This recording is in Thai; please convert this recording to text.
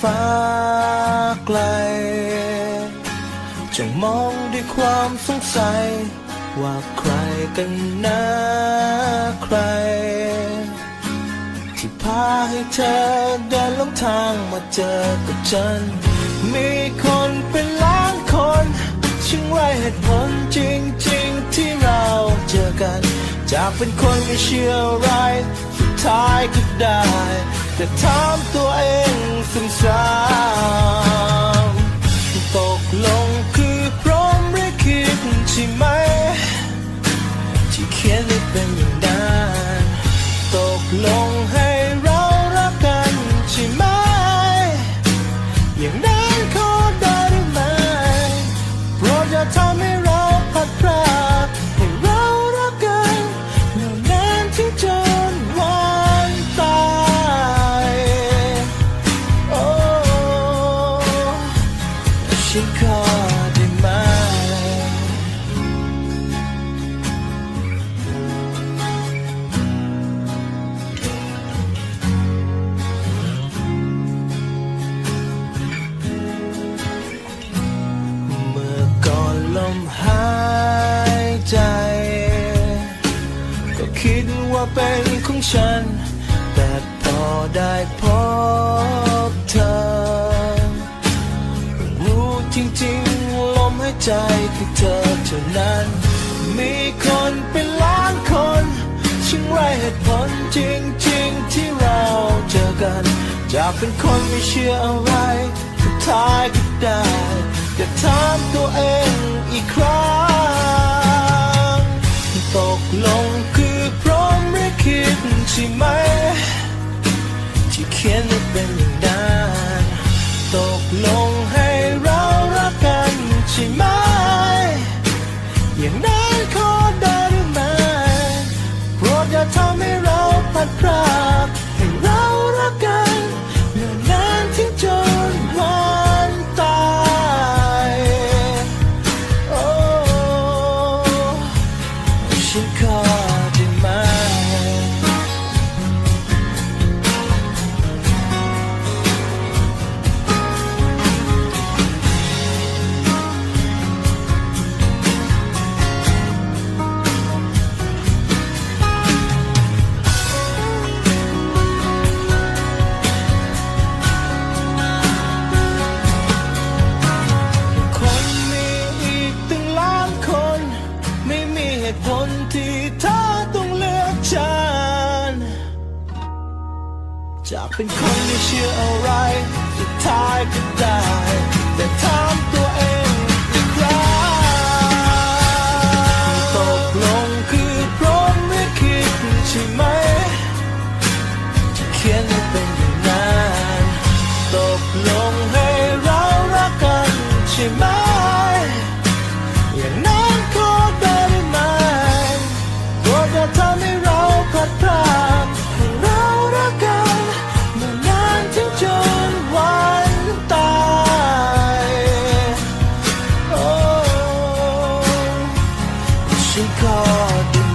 ฟ้าไกล จงมองด้วยความสงสัย ว่าใครกันนะใคร ที่พาให้เธอเดินลงทางมาเจอกับฉัน มีคนเป็นล้านคนช่างไรเหตุผลจริงๆ ที่เราเจอกัน จากเป็นคนไม่เชื่ออะไรสุดท้ายก็ได้ แต่ถามตัวเอง ขียนไม่เป็นอย่างนั้นตกลงให้เรารักกันใช่ไหม อย่างนั้นขอได้หรือไม่โปรดอย่าทำให้เราพัดพรากให้เรารักกันเหล่านานที่จนวันตายโอ้ฉันขอ มหายใจ ก็คิดว่าเป็นของฉัน แต่พอได้พบเธอ รู้จริงๆลมหายใจคือเธอเท่านั้น มีคนเป็นล้านคนช่างไรเหตุผลจริงๆที่เราเจอกันจากเป็นคนไม่เชื่ออะไรสุดท้ายก็ได้แต่ถามตัวเอง อีกครั้ง ตกลงคือพร้อมหรือคิดใช่ไหม ที่เขียนไม่เป็น จากเป็นคนไม่เชื่ออะไร สุดท้ายก็ได้ แต่ถามตัวเอง she called